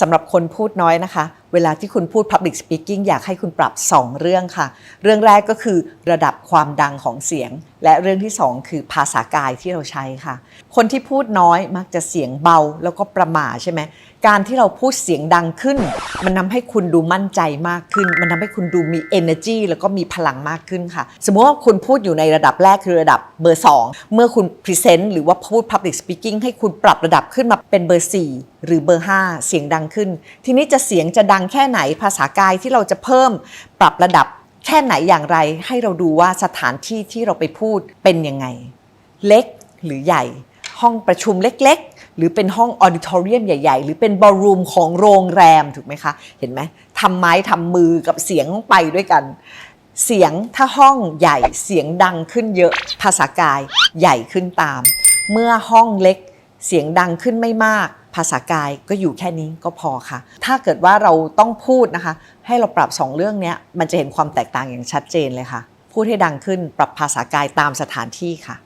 สำหรับคนพูดน้อยนะคะ เวลาที่คุณพูด Public Speaking อยากให้คุณปรับ 2 เรื่องค่ะ เรื่องแรกก็คือระดับความดังของเสียง และเรื่องที่ 2 คือภาษากายที่เราใช้ค่ะ คนที่พูดน้อยมักจะเสียงเบาแล้วก็ประหม่าใช่ไหมการที่เราพูดเสียงดังขึ้น มันทำให้คุณดูมั่นใจมากขึ้น มันทำให้คุณดูมี energy แล้วก็มีพลังมากขึ้นค่ะ สมมติว่าคุณพูดอยู่ในระดับแรกคือระดับเบอร์ 2 เมื่อคุณ present หรือว่าพูด public speaking ให้คุณปรับระดับขึ้นมาเป็นเบอร์ 4 หรือเบอร์ 5 เสียงดังขึ้น ทีนี้จะเสียงจะดังแค่ไหนภาษากายที่เราจะเพิ่มปรับระดับแค่ไหนอย่างไร ให้เราดูว่าสถานที่ที่เราไปพูดเป็นยังไง เล็กหรือใหญ่ ห้องประชุมเล็กๆ หรือเป็นห้องออดิทอเรียมใหญ่ ๆ หรือเป็นบอลรูมของโรงแรมถูกไหมคะ เห็นไหมทำไม้ทำมือกับเสียงไปด้วยกัน เสียงถ้าห้องใหญ่เสียงดังขึ้นเยอะภาษากายใหญ่ขึ้นตาม เมื่อห้องเล็กเสียงดังขึ้นไม่มาก ภาษากายก็อยู่แค่นี้ก็พอค่ะ ถ้าเกิดว่าเราต้องพูดนะคะ ให้เราปรับสองเรื่องนี้มันจะเห็นความแตกต่างอย่างชัดเจนเลยค่ะ พูดให้ดังขึ้นปรับภาษากายตามสถานที่ค่ะ